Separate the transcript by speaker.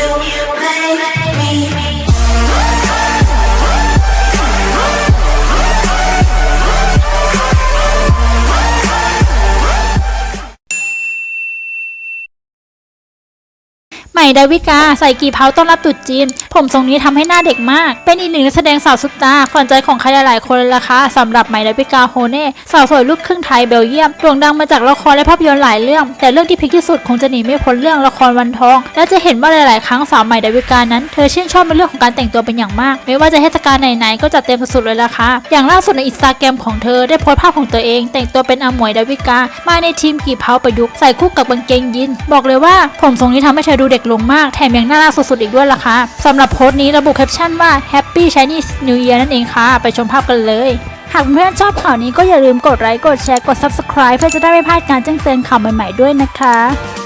Speaker 1: you make me
Speaker 2: ม่ดาวิกาใส่กี่เพาต้อนรับตรุษจีน ผมทรงนี้ทำให้หน้าเด็กมาก เป็นอีกหนึ่งนักแสดงสาวซุปตาขวัญใจของใครหลายๆคนเลยล่ะคะสำหรับใหม่ดาวิกาโฮเน่สาวสวยลูกครึ่งไทยเบลเยียมโด่งดังมาจากละครและภาพยนตร์หลายเรื่อง แต่เรื่องที่พีคที่สุดคงจะหนีไม่พ้นเรื่องละครวันทอง และจะเห็นว่าหลาย ๆ ครั้งสาวใหม่ดาวิกานั้นเธอชื่นชอบในเรื่องของการแต่งตัวเป็นอย่างมาก ไม่ว่าจะเทศกาลไหน ๆ ก็จัดเต็มสุด ๆ เลยล่ะค่ะอย่างล่าสุดในอินสตาแกรมของเธอได้โพสต์ภาพของตัวเอง แต่งตัวเป็นอาหมวยดาวิกา มาในทีมกี่เพาประยุกต์ใส่คู่กับกางเกงยีนบอกเลยว่าผมทรงนี้ทำให้เธอดูเด็กลงมาก แถมยังน่ารักสุดๆอีกด้วยล่ะค่ะสำหรับโพสต์นี้ระบุแคปชั่นว่า Happy Chinese New Year นั่นเองค่ะ ไปชมภาพกันเลย หากเพื่อนๆชอบข่าวนี้ก็อย่าลืมกดไลค์กดแชร์กด Subscribe เพื่อจะได้ไม่พลาดการแจ้งเตือนข่าวใหม่ๆด้วยนะคะ